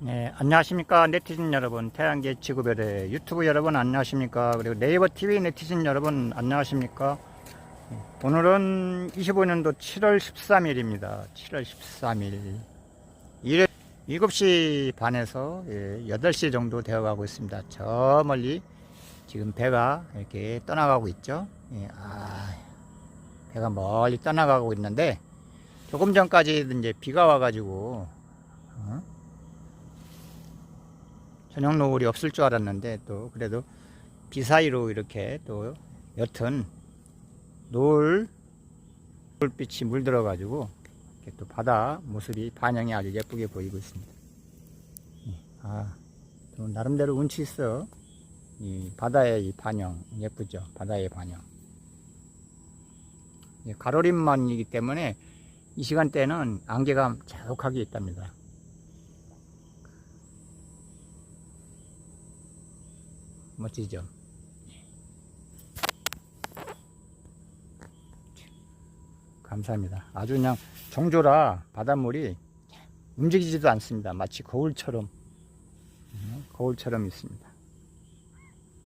네, 안녕하십니까 네티즌 여러분 태양계 지구별의 유튜브 여러분 안녕하십니까? 그리고 네이버 TV 네티즌 여러분 안녕하십니까? 네, 오늘은 25년도 7월 13일입니다. 7월 13일. 7시 반에서 예, 8시 정도 되어 가고 있습니다. 저 멀리 지금 배가 이렇게 떠나가고 있죠? 예, 아, 배가 멀리 떠나가고 있는데 조금 전까지 이제 비가 와가지고 어? 저녁 노을이 없을 줄 알았는데 또 그래도 비 사이로 이렇게 또 옅은 노을 불빛이 물들어 가지고 또 바다 모습이 반영이 아주 예쁘게 보이고 있습니다. 예, 아, 또 나름대로 운치 있어. 이 바다의 이 반영 예쁘죠. 바다의 반영. 예, 가로림만이기 때문에 이 시간대는 안개가 자욱하게 있답니다. 멋지죠? 감사합니다. 아주 그냥 정조라 바닷물이 움직이지도 않습니다. 마치 거울처럼 음, 거울처럼 있습니다.